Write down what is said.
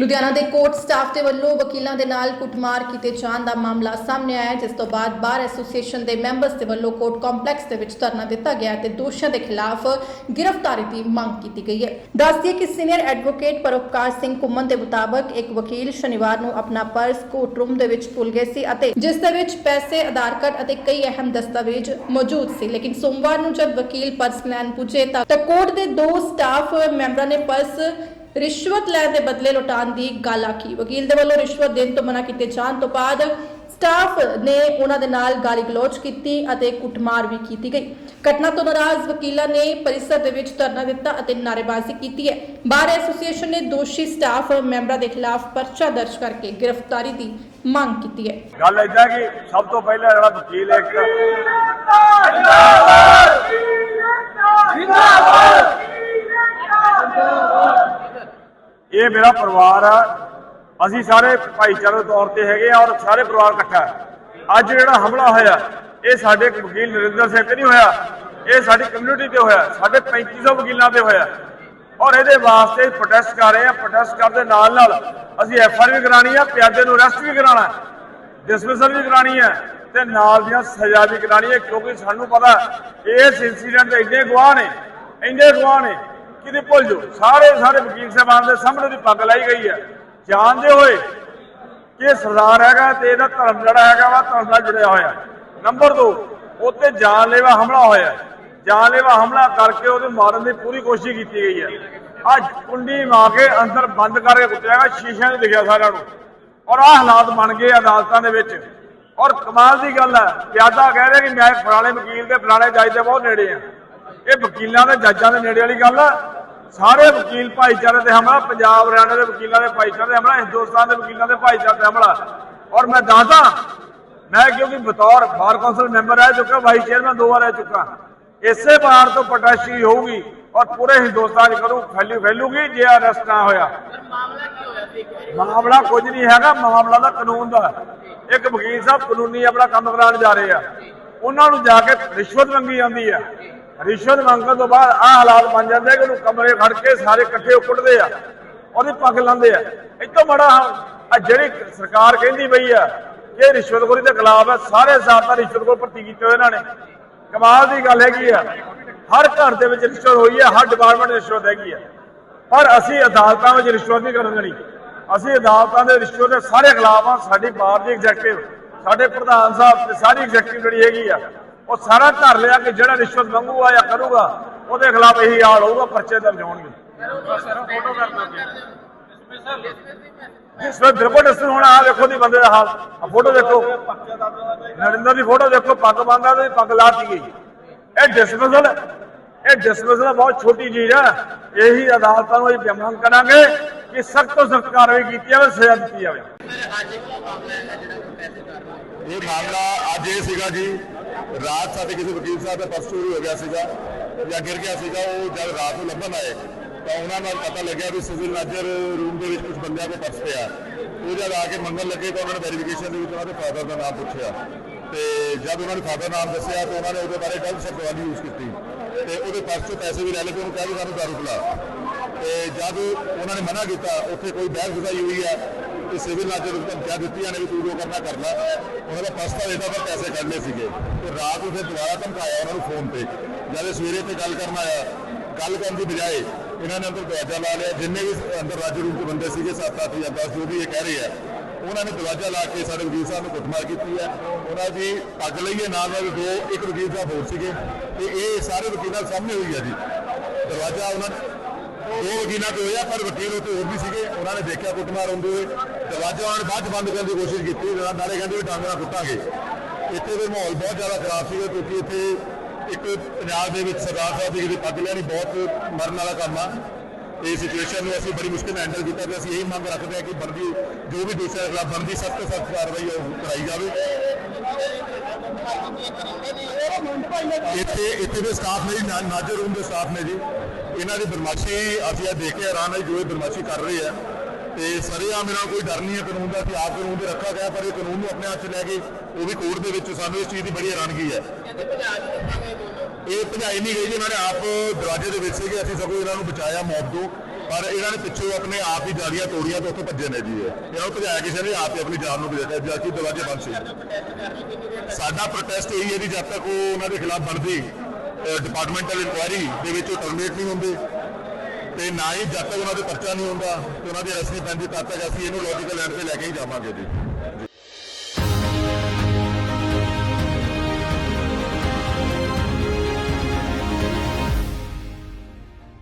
ਲੁਧਿਆਣਾ ਦੇ court staff ਦੇ ਵੱਲੋਂ ਵਕੀਲਾਂ ਦੇ ਨਾਲ ਕੁੱਟਮਾਰ ਕੀਤੇ ਜਾਣ ਦਾ ਮਾਮਲਾ ਸਾਹਮਣੇ ਆਇਆ ਜਿਸ ਤੋਂ ਬਾਅਦ ਬਾਰ ਐਸੋਸੀਏਸ਼ਨ ਦੇ ਮੈਂਬਰਸ ਦੇ ਵੱਲੋਂ ਕੋਰਟ ਕੰਪਲੈਕਸ ਦੇ ਵਿੱਚ ਧਰਨਾ ਦਿੱਤਾ ਗਿਆ ਤੇ ਦੋਸ਼ੀਆਂ ਦੇ ਖਿਲਾਫ ਗ੍ਰਿਫਤਾਰੀ ਦੀ ਮੰਗ ਕੀਤੀ ਗਈ ਹੈ। ਦੱਸਦੀਏ ਕਿ ਸੀਨੀਅਰ ਐਡਵੋਕੇਟ ਪਰਉਪਕਾਰ ਸਿੰਘ ਕੁੰਮਨ ਦੇ ਮੁਤਾਬਕ ਇੱਕ ਵਕੀਲ ਸ਼ਨੀਵਾਰ ਨੂੰ ਆਪਣਾ ਪਰਸ ਕੋਰਟ ਰੂਮ ਦੇ ਵਿੱਚ ਭੁੱਲ ਗਏ ਸੀ ਅਤੇ ਜਿਸ ਦੇ ਵਿੱਚ ਪੈਸੇ, ਆਧਾਰ ਕਾਰਡ ਅਤੇ ਕਈ ਅਹਿਮ ਦਸਤਾਵੇਜ਼ ਮੌਜੂਦ ਸੀ। ਲੇਕਿਨ ਸੋਮਵਾਰ ਨੂੰ ਜਦ ਵਕੀਲ ਪਰਸ ਲੈਣ ਪੁੱਜੇ ਤਾਂ ਤਾਂ ਕੋਰਟ ਦੇ ਦੋ ਸਟਾਫ ਮੈਂਬਰਾਂ ਨੇ ਪਰਸ ਰਿਸ਼ਵਤ ਲੈਣ ਦੇ ਬਦਲੇ ਲੁਟਾਉਣ ਦੀ ਗੱਲ ਆਖੀ। ਵਕੀਲ ਦੇ ਵੱਲੋਂ ਰਿਸ਼ਵਤ ਦੇਣ ਤੋਂ ਮਨਾ ਕੀਤੇ ਜਾਣ ਤੋਂ ਬਾਅਦ ਸਟਾਫ ਨੇ ਉਹਨਾਂ ਦੇ ਨਾਲ ਗਾਲੀ ਗਲੋਚ ਕੀਤੀ ਅਤੇ ਕੁੱਟਮਾਰ ਵੀ ਕੀਤੀ ਗਈ। ਘਟਨਾ ਤੋਂ ਨਾਰਾਜ਼ ਵਕੀਲਾਂ ਨੇ ਪਰਿਸਰ ਦੇ ਵਿੱਚ ਧਰਨਾ ਦਿੱਤਾ ਅਤੇ ਨਾਅਰੇਬਾਜ਼ੀ ਕੀਤੀ ਹੈ। ਬਾਰ ਐਸੋਸੀਏਸ਼ਨ ਨੇ ਦੋਸ਼ੀ ਸਟਾਫ ਮੈਂਬਰਾਂ ਦੇ ਖਿਲਾਫ ਪਰਚਾ ਦਰਜ ਕਰਕੇ ਗ੍ਰਿਫਤਾਰੀ ਦੀ ਮੰਗ ਕੀਤੀ ਹੈ। ਗੱਲ ਏਦਾਂ ਕਿ ਸਭ ਤੋਂ ਪਹਿਲਾਂ ਜਿਹੜਾ ਵਕੀਲ ਇੱਕ ਇਹ ਮੇਰਾ ਪਰਿਵਾਰ ਆ। ਅਸੀਂ ਸਾਰੇ ਭਾਈਚਾਰੇ ਤੌਰ ਤੇ ਹੈਗੇ ਆ ਔਰ ਸਾਰੇ ਪਰਿਵਾਰ ਇਕੱਠਾ ਅੱਜ ਜਿਹੜਾ ਹਮਲਾ ਹੋਇਆ, ਇਹ ਸਾਡੇ ਵਕੀਲ ਨਰਿੰਦਰ ਸਿੰਘ ਤੇ ਨਹੀਂ ਹੋਇਆ। ਇਹ ਸਾਡੀ ਕਮਿਊਨਿਟੀ ਤੇ ਹੋਇਆ। ਸਾਡੇ 3500 ਵਕੀਲਾਂ ਤੇ ਹੋਇਆ। ਔਰ ਇਹਦੇ ਵਾਸਤੇ ਪ੍ਰੋਟੈਸਟ ਕਰ ਰਹੇ ਆ। ਪ੍ਰੋਟੈਸਟ ਕਰਦੇ ਨਾਲ ਨਾਲ ਅਸੀਂ ਐਫ ਆਰ ਵੀ ਕਰਾਣੀ ਆ, ਪਿਆਦੇ ਨੂੰ ਅਰੈਸਟ ਵੀ ਕਰਾਣਾ ਡਿਸਮਿਸਲ ਵੀ ਕਰਾਣੀ ਹੈ ਤੇ ਨਾਲ ਦੀਆਂ ਸਜ਼ਾ ਵੀ ਕਰਾਣੀ ਹੈ। ਕਿਉਂਕਿ ਸਾਨੂੰ ਪਤਾ ਇਸ ਇਨਸੀਡੈਂਟ ਦੇ ਇੰਨੇ ਗਵਾਹ ਨੇ, ਇੰਨੇ ਗਵਾਹ ਨੇ ਕਿਤੇ ਭੁੱਲ ਜੋ ਸਾਰੇ ਸਾਰੇ ਵਕੀਲ ਸਾਹਿਬਾਨ ਦੇ ਸਾਹਮਣੇ ਦੀ ਪੱਗ ਲਾਈ ਗਈ ਹੈ। ਜਾਣਦੇ ਹੋਏ ਕਿ ਸਰਦਾਰ ਹੈਗਾ ਤੇ ਇਹਦਾ ਧਰਮ ਜਿਹੜਾ ਹੈਗਾ ਵਾ, ਧਰਮ ਨਾਲ ਜੁੜਿਆ ਹੋਇਆ ਨੰਬਰ 2 ਉੱਤੇ ਜਾਨਲੇਵਾ ਹਮਲਾ ਹੋਇਆ ਜਾਨਲੇਵਾ ਹਮਲਾ ਕਰਕੇ ਉਹਨੂੰ ਮਾਰਨ ਦੀ ਪੂਰੀ ਕੋਸ਼ਿਸ਼ ਕੀਤੀ ਗਈ ਹੈ। ਅੱਜ ਕੁੰਡੀ ਮਾਰ ਕੇ ਅੰਦਰ ਬੰਦ ਕਰਕੇ ਕੁੱਟਿਆ ਗਿਆ, ਸ਼ੀਸ਼ਿਆਂ 'ਚ ਦਿਖਿਆ ਸਾਰਿਆਂ ਨੂੰ। ਔਰ ਆਹ ਹਾਲਾਤ ਬਣ ਗਏ ਅਦਾਲਤਾਂ ਦੇ ਵਿੱਚ। ਔਰ ਕਮਾਲ ਦੀ ਗੱਲ ਹੈ, ਪਿਆਦਾ ਕਹਿ ਰਿਹਾ ਕਿ ਮੈਂ ਫਲਾਣੇ ਵਕੀਲ ਦੇ ਫਲਾਣੇ ਜੱਜ ਦੇ ਬਹੁਤ ਨੇੜੇ ਆ ਇਹ ਵਕੀਲਾਂ ਦੇ ਜੱਜਾਂ ਦੇ ਨੇੜੇ ਵਾਲੀ ਗੱਲ ਆ। ਸਾਰੇ ਵਕੀਲ ਭਾਈਚਾਰੇ ਤੇ ਹਮਲਾ ਪੰਜਾਬ ਹਰਿਆਣਾ ਦੇ ਵਕੀਲਾਂ ਦੇ ਭਾਈਚਾਰੇ ਤੇ ਹਮਲਾ ਹਿੰਦੁਸਤਾਨ ਦੇ ਵਕੀਲਾਂ ਦੇ ਭਾਈਚਾਰੇ ਤੇ ਹਮਲਾ। ਔਰ ਮੈਂ ਦੱਸਦਾ ਮੈਂ ਕਿਉਂਕਿ ਬਤੌਰ ਬਾਰ ਕੌਂਸਲ ਮੈਂਬਰ ਰਹਿ ਚੁੱਕਾ ਵਾਈਸ ਚੇਅਰਮੈਨ ਦੋ ਵਾਰ ਰਹਿ ਚੁੱਕਾ। ਇਸੇ ਵਾਰ ਤੋਂ ਪ੍ਰੋਟੈਸਟ ਹੋਊਗੀ ਔਰ ਪੂਰੇ ਹਿੰਦੁਸਤਾਨ ਕਰੂ ਫੈਲੀ ਫੈਲੂਗੀ ਜੇ ਅਰੈਸਟ ਨਾ ਹੋਇਆ। ਮਾਮਲਾ ਕੁਝ ਨਹੀਂ ਹੈਗਾ ਮਾਮਲਾ ਦਾ ਕਾਨੂੰਨ ਦਾ ਇੱਕ ਵਕੀਲ ਸਾਹਿਬ ਕਾਨੂੰਨੀ ਆਪਣਾ ਕੰਮ ਕਰਾਉਣ ਜਾ ਰਹੇ ਆ। ਉਹਨਾਂ ਨੂੰ ਜਾ ਕੇ ਰਿਸ਼ਵਤ ਮੰਗੀ ਜਾਂਦੀ ਆ। ਰਿਸ਼ਵਤ ਮੰਗਣ ਤੋਂ ਬਾਅਦ ਆਹ ਹਾਲਾਤ ਬਣ ਜਾਂਦੇ ਕਿ ਉਹਨੂੰ ਕਮਰੇ ਖੜ ਕੇ ਸਾਰੇ ਇਕੱਠੇ ਕੁੱਟਦੇ ਆ, ਉਹਦੀ ਪੱਗ ਲਾਉਂਦੇ ਆ। ਇਤੋਂ ਬੜਾ ਆ ਜਿਹੜੀ ਸਰਕਾਰ ਕਹਿੰਦੀ ਪਈ ਆ ਇਹ ਰਿਸ਼ਵਤਖੋਰੀ ਦੇ ਖਿਲਾਫ ਹੈ ਸਾਰੇ ਜ਼ਾਬਤਾ ਰਿਸ਼ਵਤਖੋਰ ਭਰਤੀ ਕੀਤੇ ਹੋਏ ਇਹਨਾਂ ਨੇ। ਕਮਾਲ ਦੀ ਗੱਲ ਹੈਗੀ ਆ। ਹਰ ਘਰ ਦੇ ਵਿੱਚ ਰਿਸ਼ਵਤ ਹੋਈ ਹੈ ਹਰ ਡਿਪਾਰਟਮੈਂਟ ਰਿਸ਼ਵਤ ਹੈਗੀ ਆ। ਪਰ ਅਸੀਂ ਅਦਾਲਤਾਂ ਵਿੱਚ ਰਿਸ਼ਵਤ ਨਹੀਂ ਕਰਨ ਦੇਣੀ। ਅਸੀਂ ਅਦਾਲਤਾਂ ਦੇ ਰਿਸ਼ਵਤ ਦੇ ਸਾਰੇ ਖਿਲਾਫ ਆ, ਸਾਡੀ ਬਾਰ ਦੀ ਐਗਜ਼ੈਕਟਿਵ ਸਾਡੇ ਪ੍ਰਧਾਨ ਸਾਹਿਬ ਤੇ ਸਾਰੀ ਐਗਜ਼ੈਕਟਿਵ ਜਿਹੜੀ ਹੈਗੀ ਆ ਉਹ ਸਾਰਾ ਧਰ ਲਿਆ ਕਿ ਜਿਹੜਾ ਰਿਸ਼ਵਤ ਮੰਗੂਗਾ ਜਾਂ ਕਰੂਗਾ ਉਹਦੇ ਖਿਲਾਫ ਇਹੀ ਹਾਲ ਹੋਊਗਾ ਪਰਚੇ ਦਰਜ ਹੋਣਗੇ। ਜਿਸ ਵੇਲੇ ਬਿਲਕੁਲ ਇਸ ਹੁਣ ਆ ਦੇਖੋ ਦੀ ਬੰਦੇ ਦਾ ਹਾਲ। ਆ ਫੋਟੋ ਦੇਖੋ। ਨਰਿੰਦਰ ਦੀ ਫੋਟੋ ਦੇਖੋ ਪੱਗ ਬੰਦਾ ਤੇ ਪੱਗ ਲਾਤੀ ਗਈ। ਇਹ ਡਿਸਮਿਸਲ ਇਹ ਡਿਸਮਿਸਲ ਬਹੁਤ ਛੋਟੀ ਚੀਜ਼ ਹੈ। ਇਹੀ ਅਦਾਲਤਾਂ ਨੂੰ ਇਹ ਮੰਗ ਕਰਾਂਗੇ ਕਿ ਸਖਤ ਤੋਂ ਸਖਤ ਕਾਰਵਾਈ ਕੀਤੀ ਜਾਵੇ ਸਜ਼ਾ ਦਿੱਤੀ ਜਾਵੇ। ਇਹ ਮਾਮਲਾ ਅੱਜ ਇਹ ਸੀਗਾ ਜੀ ਰਾਤ ਸਾਡੇ ਕਿਸੇ ਵਕੀਲ ਸਾਹਿਬ ਦਾ ਪਰਸ ਚੋਰੀ ਹੋ ਗਿਆ ਸੀਗਾ, ਜਾਂ ਗਿਰ ਗਿਆ ਸੀਗਾ, ਉਹ ਜਦ ਰਾਤ ਨੂੰ ਲੱਭਣ ਆਏ, ਤਾਂ ਉਹਨਾਂ ਨਾਲ ਪਤਾ ਲੱਗਿਆ ਵੀ ਸਿਵਲ ਨਾਜਰ ਰੂਮ ਦੇ ਵਿੱਚ ਕੁਝ ਬੰਦਿਆਂ ਕੋਲ ਪਰਸ ਪਿਆ। ਉਹ ਜਦ ਆ ਕੇ ਮੰਗਣ ਲੱਗੇ ਤਾਂ ਉਹਨਾਂ ਨੇ ਵੈਰੀਫਿਕੇਸ਼ਨ ਦੇ ਵਿੱਚ ਉਹਨਾਂ ਦੇ ਫਾਦਰ ਦਾ ਨਾਮ ਪੁੱਛਿਆ। ਤੇ ਜਦ ਉਹਨਾਂ ਨੇ ਫਾਦਰ ਨਾਮ ਦੱਸਿਆ ਤਾਂ ਉਹਨਾਂ ਨੇ ਉਹਦੇ ਬਾਰੇ ਗਲਤ ਸ਼ਬਦਾਵਲੀ ਯੂਜ਼ ਕੀਤੀ। ਤੇ ਉਹਦੇ ਪਰਸ ਤੋਂ ਪੈਸੇ ਵੀ ਲੈ ਲਏ ਤੇ ਉਹਨੂੰ ਕਿਹਾ ਵੀ ਸਾਨੂੰ ਦਾਰੂ ਪਿਲਾ। ਤੇ ਜਦ ਉਹਨਾਂ ਨੇ ਮਨਾ ਕੀਤਾ, ਉੱਥੇ ਕੋਈ ਬਹਿਸ ਬੁਝਾਈ ਹੋਈ ਹੈ ਤੇ ਸਿਵਲ ਨਾਜਰ ਨੂੰ ਧਮਕੀਆਂ ਦਿੱਤੀਆਂ ਨੇ ਵੀ ਤੂੰ ਜੋ ਕਰਨਾ ਕਰ ਲੈ। ਉਹਨਾਂ ਦਾ ਪਰਸ ਤਾਂ ਦੇਤਾ ਪਰ ਪੈਸੇ ਕੱਢਨੇ ਸੀਗੇ। ਤੇ ਰਾਤ ਨੂੰ ਫਿਰ ਦੁਬਾਰਾ ਧਮਕਾਇਆ ਉਹਨਾਂ ਨੂੰ ਫੋਨ ਤੇ। ਜਦ ਇਹ ਸਵੇਰੇ ਤੇ ਗੱਲ ਕਰਨ ਆਇਆ, ਗੱਲ ਕਰਨ ਦੀ ਬਜਾਏ ਇਹਨਾਂ ਨੇ ਅੰਦਰ ਦਰਵਾਜ਼ਾ ਲਾ ਲਿਆ। ਜਿੰਨੇ ਵੀ ਅੰਦਰ ਰਾਜ ਰੂਪ ਦੇ ਬੰਦੇ ਸੀਗੇ 7 8 ਜਾਂ 10 ਜੋ ਵੀ ਇਹ ਕਹਿ ਰਹੇ ਆ, ਉਹਨਾਂ ਨੇ ਦਰਵਾਜ਼ਾ ਲਾ ਕੇ ਸਾਡੇ ਵਕੀਲ ਸਾਹਿਬ ਨੂੰ ਕੁੱਟਮਾਰ ਕੀਤੀ ਹੈ। ਉਹਨਾਂ ਦੀ ਪੱਗ ਲਈਏ ਨਾਲ ਨਾਲ ਦੋ, ਇੱਕ ਵਕੀਲ ਸਾਹਿਬ ਹੋਰ ਸੀਗੇ। ਤੇ ਇਹ ਸਾਰੇ ਵਕੀਲਾਂ ਸਾਹਮਣੇ ਹੋਈ ਹੈ ਜੀ। ਦਰਵਾਜ਼ਾ ਉਹਨਾਂ ਉਹ ਦੋ ਵਕੀਲਾਂ ਤੇ ਹੋਇਆ, ਪਰ ਵਕੀਲ ਉੱਤੇ ਹੋਰ ਵੀ ਸੀਗੇ। ਉਹਨਾਂ ਨੇ ਦੇਖਿਆ ਕੁੱਟਮਾਰ ਹੁੰਦੇ ਹੋਏ ਦਰਵਾਜ਼ਾ ਉਹਨਾਂ ਨੇ ਬਾਅਦ 'ਚ ਬੰਦ ਕਰਨ ਦੀ ਕੋਸ਼ਿਸ਼ ਕੀਤੀ। ਨਾਲ- ਨਾਲੇ ਕਹਿੰਦੇ ਵੀ ਡਾਂਗਰਾ ਕੁੱਟਾਂਗੇ। ਇੱਥੇ ਦੇ ਮਾਹੌਲ ਬਹੁਤ ਜ਼ਿਆਦਾ ਖਰਾਬ ਸੀਗਾ ਕਿਉਂਕਿ ਇੱਥੇ ਇੱਕ ਪੰਜਾਬ ਦੇ ਵਿੱਚ ਸਰਦਾਰ ਸਾਹਿਬ ਦੀ ਜਿਹੜੀ ਪੱਗ ਲੈਣੀ ਬਹੁਤ ਮਰਨ ਵਾਲਾ ਕੰਮ ਆ। ਇਹ ਸਿਚੁਏਸ਼ਨ ਨੂੰ ਅਸੀਂ ਬੜੀ ਮੁਸ਼ਕਿਲ ਨਾਲ ਹੈਂਡਲ ਕੀਤਾ ਤੇ ਅਸੀਂ ਇਹ ਮੰਗ ਰੱਖਦੇ ਹਾਂ ਕਿ ਬਣਦੀ, ਜੋ ਵੀ ਦੋਸ਼ੀਆਂ ਖਿਲਾਫ ਬਣਦੀ, ਸਖਤ ਤੋਂ ਸਖਤ ਕਾਰਵਾਈ ਉਹ ਕਰਾਈ ਜਾਵੇ। ਇੱਥੇ ਇੱਥੇ ਦੇ ਸਟਾਫ ਨੇ ਨਾਜਰ ਰੂਮ ਦੇ ਸਟਾਫ ਨੇ ਜੀ, ਇਹਨਾਂ ਦੀ ਬਦਮਾਸ਼ੀ ਅਸੀਂ ਆ ਦੇਖ ਕੇ ਹੈਰਾਨ ਹੈ ਜੋ ਇਹ ਬਦਮਾਸ਼ੀ ਕਰ ਰਹੇ ਆ ਤੇ ਸਰੇਆਮ ਇਹਨਾਂ ਕੋਈ ਡਰ ਨਹੀਂ ਹੈ, ਕਾਨੂੰਨ ਦਾ ਕਿ ਆਪ ਕਾਨੂੰਨ ਦੇ ਰੱਖਾ ਗਿਆ, ਪਰ ਇਹ ਕਾਨੂੰਨ ਨੂੰ ਆਪਣੇ ਹੱਥ 'ਚ ਲੈ ਕੇ ਉਹ ਵੀ ਕੋਰਟ ਦੇ ਵਿੱਚ ਸਾਨੂੰ ਇਸ ਚੀਜ਼ ਦੀ ਬੜੀ ਹੈਰਾਨਗੀ ਹੈ। ਇਹ ਭਜਾਈ ਨਹੀਂ ਗਈ ਜੀ, ਇਹਨਾਂ ਨੇ ਆਪ ਦਰਵਾਜ਼ੇ ਦੇ ਵਿੱਚ ਸੀਗੇ, ਅਸੀਂ ਸਗੋਂ ਇਹਨਾਂ ਨੂੰ ਬਚਾਇਆ ਮੌਤ ਤੋਂ। ਪਰ ਇਹਨਾਂ ਨੇ ਪਿੱਛੋਂ ਆਪਣੇ ਆਪ ਹੀ ਜਾਲੀਆਂ ਤੋੜੀਆਂ ਤੇ ਉੱਥੇ ਭੱਜੇ ਨੇ ਜੀ ਇਹ। ਇਹਨਾਂ ਨੂੰ ਭਜਾਇਆ ਕਿਸੇ ਨੇ, ਆਪ ਹੀ ਆਪਣੀ ਜਾਨ ਨੂੰ ਭਜਾਇਆ ਜਦ ਕਿ ਦਰਵਾਜ਼ੇ ਬੰਦ ਸੀ। ਸਾਡਾ ਪ੍ਰੋਟੈਸਟ ਇਹੀ ਹੈ ਜੀ, ਜਦ ਤੱਕ ਉਹ ਉਹਨਾਂ ਦੇ ਖਿਲਾਫ ਬਣਦੀ ਡਿਪਾਰਟਮੈਂਟਲ ਇਨਕੁਆਇਰੀ ਦੇ ਵਿੱਚ ਉਹ ਟਰਮੀਨੇਟ ਨਹੀਂ ਹੁੰਦੇ। ਤੇ ਨਾ ਹੀ ਜਦ ਤੱਕ ਉਹਨਾਂ ਦੇ ਪਰਚਾ ਨਹੀਂ ਹੁੰਦਾ, ਤੇ ਉਹਨਾਂ ਦੀ ਅਰੈਸਟ ਨਹੀਂ ਪੈਂਦੀ, ਤਦ ਤੱਕ ਅਸੀਂ ਇਹਨੂੰ ਲੌਜੀਕਲ ਐਂਡ ਤੇ ਲੈ ਕੇ ਹੀ ਜਾਵਾਂਗੇ ਜੀ।